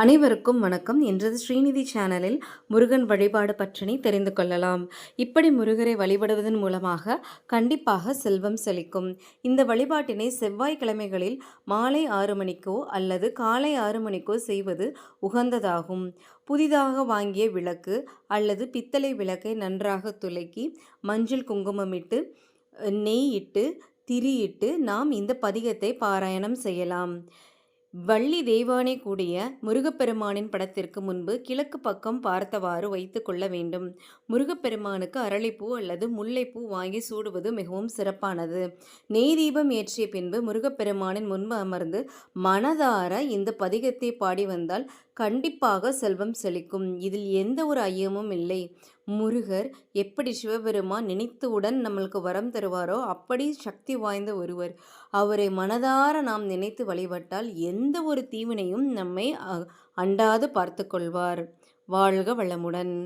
அனைவருக்கும் வணக்கம். இன்றது ஸ்ரீநிதி சேனலில் முருகன் வழிபாடு பற்றினை தெரிந்து கொள்ளலாம். இப்படி முருகரை வழிபடுவதன் மூலமாக கண்டிப்பாக செல்வம் செழிக்கும். இந்த வழிபாட்டினை செவ்வாய்க்கிழமைகளில் மாலை ஆறு மணிக்கோ அல்லது காலை ஆறு மணிக்கோ செய்வது உகந்ததாகும். புதிதாக வாங்கிய விளக்கு அல்லது பித்தளை விளக்கை நன்றாக துலக்கி மஞ்சள் குங்குமமிட்டு நெய் இட்டு திரியிட்டு நாம் இந்த பதிகத்தை பாராயணம் செய்யலாம். வள்ளி தெய்வானை கூடிய முருகப்பெருமானின் படத்திற்கு முன்பு கிழக்கு பக்கம் பார்த்தவாறு வைத்து கொள்ள வேண்டும். முருகப்பெருமானுக்கு அரளிப்பூ அல்லது முல்லைப்பூ வாங்கி சூடுவது மிகவும் சிறப்பானது. நெய் தீபம் ஏற்றிய பின்பு முருகப்பெருமானின் முன்பு அமர்ந்து மனதார இந்த பதிகத்தை பாடி வந்தால் கண்டிப்பாக செல்வம் செழிக்கும். இதில் எந்த ஒரு ஐயமும் இல்லை. முருகர் எப்படி சிவபெருமான் நினைத்தவுடன் நம்மளுக்கு வரம் தருவாரோ அப்படி சக்தி வாய்ந்த ஒருவர். அவரை மனதார நாம் நினைத்து வழிபட்டால் எந்த ஒரு தீவினையும் நம்மை அண்டாது பார்த்து கொள்வார். வாழ்க வளமுடன்.